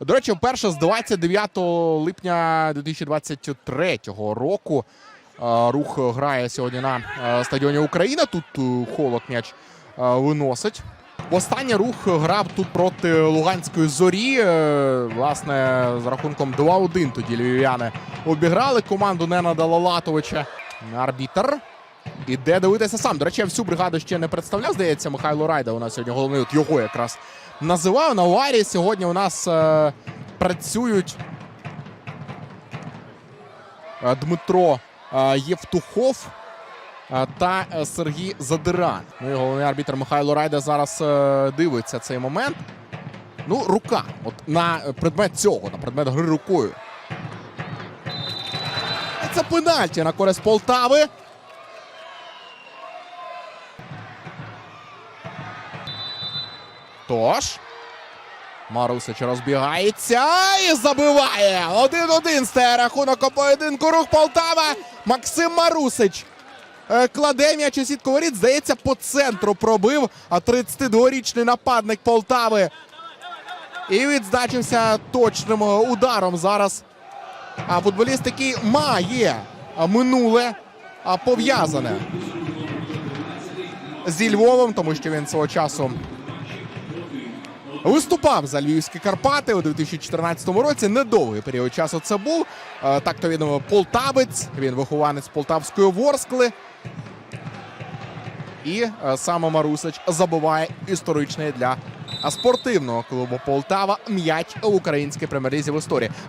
До речі, вперше з 29 липня 2023 року е, рух грає сьогодні на е, стадіоні Україна. Тут е, холод м'яч виносить. Востаннє рух грав тут проти Луганської зорі. Власне, з рахунком 2-1 тоді львів'яни обіграли команду Ненада Лалатовича. Арбітер. Іде дивитися сам. До речі, я всю бригаду ще не представляв. Здається, Михайло Райда у нас сьогодні головний. От його якраз називав. На Варі сьогодні у нас е, працюють е, Дмитро е, Євтухов е, та е, Сергій Задиран. Ну і головний арбітр Михайло Райда зараз дивиться цей момент. Ну, рука. От на предмет цього, на предмет гри рукою. Це пенальті на користь Полтави. Тож. Марусич розбігається і забиває. 1-1 стає рахунок у поєдинку рух Полтава. Максим Марусич е, кладе м'яч у сітку воріт. Здається, по центру пробив. А 32-річний нападник Полтави. І відзначився точним ударом зараз. А футболіст, який має минуле а, пов'язане зі Львовом, тому що він свого часу Виступав за львівські Карпати у 2014 році. Недовгий період часу це був. Е, Так то відомо полтавець. Він вихованець полтавської Ворскли. І е, саме Марусич забуває історичний для спортивного клубу Полтава м'яч в українській прем'єр-лізі в історії.